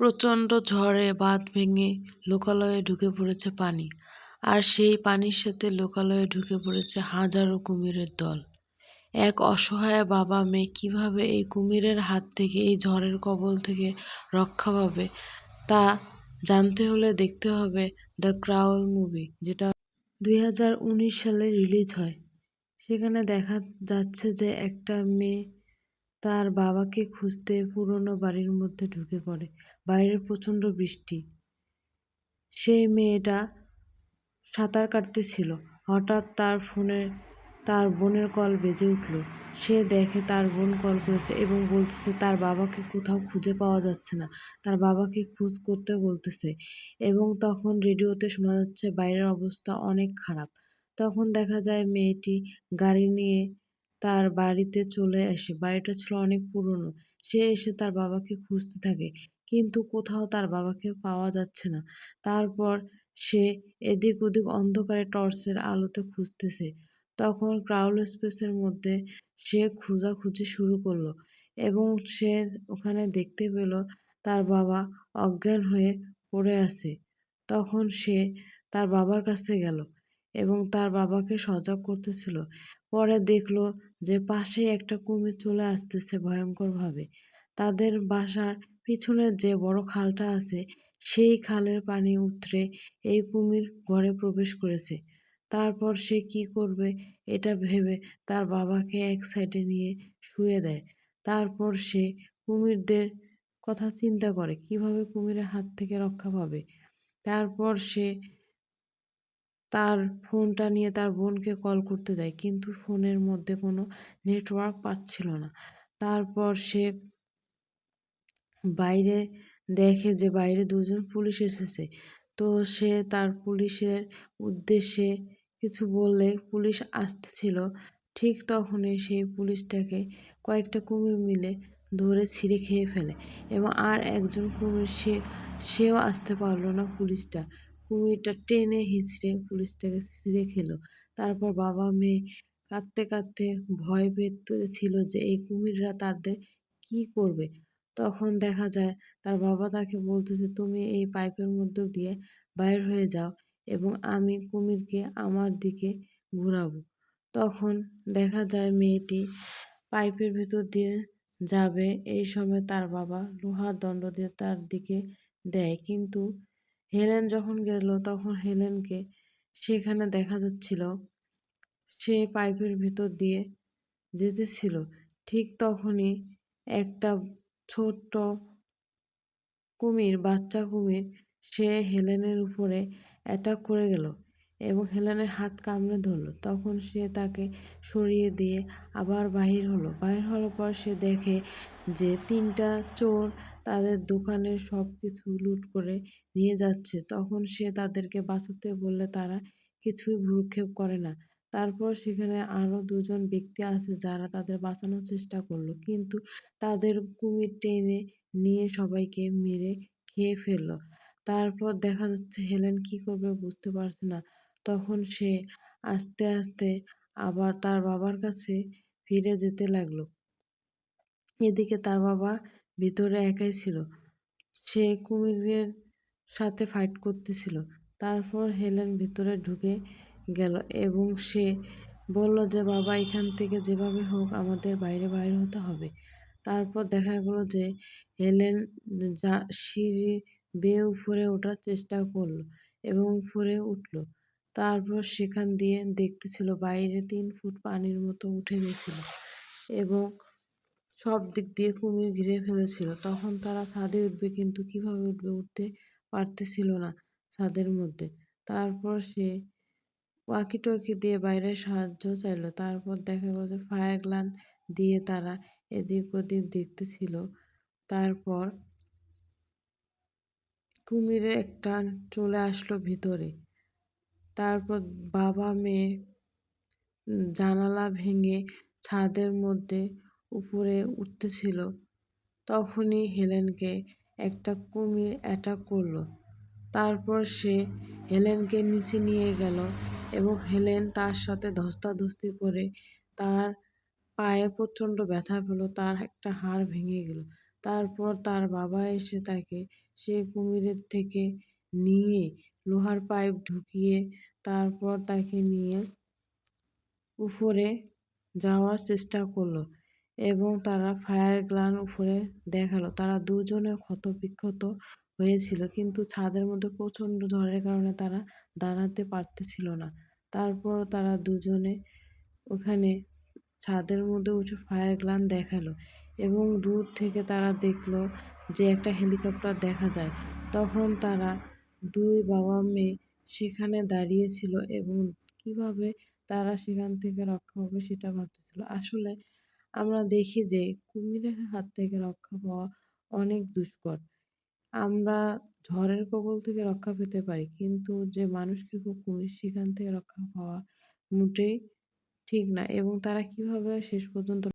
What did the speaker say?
প্রচণ্ড ঝড়ে বাঁধ ভেঙে লোকালয়ে ঢুকে পড়েছে পানি। আর সেই পানির সাথে লোকালয়ে ঢুকে পড়েছে হাজারো কুমিরের দল। এক অসহায় বাবা মেয়ে কীভাবে এই কুমিরের হাত থেকে, এই ঝড়ের কবল থেকে রক্ষা পাবে, তা জানতে হলে দেখতে হবে দ্য ক্রাউল মুভি, যেটা দুই হাজার উনিশ সালে রিলিজ হয়। সেখানে দেখা যাচ্ছে যে একটা মেয়ে তার বাবাকে খুঁজতে পুরনো বাড়ির মধ্যে ঢুকে পড়ে। বাইরে প্রচণ্ড বৃষ্টি। সেই মেয়েটা সাঁতার কাটতেছিল হঠাৎ তার ফোনে তার বোনের কল বেজে উঠল। সে দেখে তার বোন কল করেছে এবং বলতেছে, তার বাবাকে কোথাও খুঁজে পাওয়া যাচ্ছে না। তার বাবাকে খোঁজ করতে বলতেছে। এবং তখন রেডিওতে শোনা যাচ্ছে, বাইরের অবস্থা অনেক খারাপ। তখন দেখা যায় মেয়েটি গাড়ি নিয়ে তার বাড়িতে চলে আসে। বাড়িটা ছিল অনেক পুরনো। সে এসে তার বাবাকে খুঁজতে থাকে, কিন্তু কোথাও তার বাবাকে পাওয়া যাচ্ছে না। তারপর সে এদিক ওদিক অন্ধকারে টর্চের আলোতে খুঁজতেছে। তখন ক্রাউল স্পেসের মধ্যে সে খোঁজাখুঁজি শুরু করল এবং সে ওখানে দেখতে পেল তার বাবা অজ্ঞান হয়ে পড়ে আছে। তখন সে তার বাবার কাছে গেল এবং তার বাবাকে সজাগ করতেছিল। পরে দেখল যে পাশেই একটা কুমির চলে আসতেছে ভয়ঙ্করভাবে। তাদের বাসার পিছনের যে বড় খালটা আছে, সেই খালের পানি উতরে এই কুমির ঘরে প্রবেশ করেছে। তারপর সে কি করবে এটা ভেবে তার বাবাকে এক সাইডে নিয়ে শুয়ে দেয়। তারপর সে কুমিরদের কথা চিন্তা করে, কীভাবে কুমিরের হাত থেকে রক্ষা পাবে? তারপর সে তার ফোনটা নিয়ে তার বোনকে কল করতে যায়। কিন্তু ফোনের মধ্যে কোনো নেটওয়ার্ক পাচ্ছিল না। তারপর সে বাইরে দেখে যে বাইরে দুজন পুলিশ এসেছে। তো সে তার পুলিশের উদ্দেশ্যে কিছু বললে পুলিশ আসতেছিল। ঠিক তখনই সেই পুলিশটাকে কয়েকটা কুমির মিলে ধরে ছিঁড়ে খেয়ে ফেলে এবং আর একজন কুমির সে, সেও আসতে পারল না পুলিশটা। কুমিরটা টেনে হিঁচড়ে পুলিশটাকে ছিঁড়ে খেলো। তারপর বাবা মেয়ে কাঁদতে কাঁদতে ভয় পেতেছিল যে এই কুমিররা তাদের কি করবে? তখন দেখা যায়, তার বাবা তাকে বলতেছে তুমি এই পাইপের মধ্যে দিয়ে বাইর হয়ে যাও এবং আমি কুমিরকে আমার দিকে ঘুরাবো। তখন দেখা যায়, মেয়েটি পাইপের ভেতর দিয়ে যাবে। এই সময় তার বাবা লোহার দণ্ড দিয়ে তার দিকে দেয়। কিন্তু হেলেন যখন গেল, তখন হেলেনকে সেখানে দেখা যাচ্ছিল। সে পাইপের ভিতর দিয়ে যেতেছিল। ঠিক তখনই একটা ছোট্ট কুমির, বাচ্চা কুমির, সে হেলেনের উপরে অ্যাটাক করে গেল। এবং হেলেনের হাত কামড়ে ধরলো। তখন সে তাকে সরিয়ে দিয়ে আবার বাহির হলো। বাহির হওয়ার পর সে দেখে যে তিনটা চোর তাদের দোকানের সব কিছু লুট করে নিয়ে যাচ্ছে। তখন সে তাদেরকে বাঁচাতে বললে তারা কিছুই ভ্রুক্ষেপ করে না। তারপর সেখানে আরও দুজন ব্যক্তি আছে যারা তাদের বাঁচানোর চেষ্টা করল। কিন্তু তাদের কুমির টেনে নিয়ে সবাইকে মেরে খেয়ে ফেলল। তারপর দেখা যাচ্ছে হেলেন কি করবে বুঝতে পারছে না। তখন সে আস্তে আস্তে আবার তার বাবার কাছে ফিরে যেতে লাগল। এদিকে তার বাবা ভিতরে একাই ছিল। সে কুমিরের সাথে ফাইট করতেছিল। তারপর হেলেন ভিতরে ঢুকে গেল এবং সে বলল যে, বাবা, এখান থেকে যেভাবে হোক আমাদের বাইরে বাইরে হতে হবে। তারপর দেখা গেলো যে, হেলেন যা সিঁড়ি বেয়ে উপরে ওঠার চেষ্টা করল এবং উপরে উঠল। তারপর সেখান দিয়ে দেখতেছিল বাইরে তিন ফুট পানির মতো উঠে গেছিল এবং সব দিক দিয়ে কুমির ঘিরে ফেলেছিল। তখন তারা ছাদে উঠবে কিন্তু কীভাবে উঠবে উঠতে পারতেছিল না ছাদের মধ্যে। তারপর সে ওয়াকি টকি দিয়ে বাইরে সাহায্য চাইলো। তারপর দেখা গেল যে ফায়ার গ্লান দিয়ে তারা এদিক ওদিক দেখতেছিল। তারপর কুমিরে একটা চলে আসলো ভিতরে। তারপর বাবা মেয়ে জানালা ভেঙে ছাদের মধ্যে উপরে উঠতেছিল। তখনই হেলেনকে একটা কুমির অ্যাটাক করল। তারপর সে হেলেনকে নিচে নিয়ে গেল এবং হেলেন তার সাথে ধস্তাধস্তি করে তার পায়ে প্রচণ্ড ব্যথা পেল, তার একটা হাড় ভেঙে গেল। তারপর তার বাবা এসে তাকে সে কুমিরের থেকে নিয়ে লোহার পাইপ ঢুকিয়ে তারপর তাকে নিয়ে উপরে যাওয়ার চেষ্টা করল এবং তারা ফায়ার গ্লান উপরে দেখাল। তারা দুজনে ক্ষতবিক্ষত হয়েছিল কিন্তু ছাদের মধ্যে প্রচণ্ড ঝড়ের কারণে তারা দাঁড়াতে পারতেছিল না। তারপর তারা দুজনে ওখানে ছাদের মধ্যে উঠে ফায়ার গ্লান দেখাল এবং দূর থেকে তারা দেখল যে একটা হেলিকপ্টার দেখা যায়। তখন তারা দুই বাবা মেয়ে সেখানে দাঁড়িয়েছিল এবং কীভাবে তারা সেখান থেকে রক্ষা পাবে সেটা ভাবতেছিল। আসলে আমরা দেখি যে কুমিরের হাত থেকে রক্ষা পাওয়া অনেক দুষ্কর। আমরা ঝড়ের কবল থেকে রক্ষা পেতে পারি, কিন্তু যে মানুষকে খুব কুমির সেখান থেকে রক্ষা পাওয়া মোটেই ঠিক না। এবং তারা কীভাবে শেষ পর্যন্ত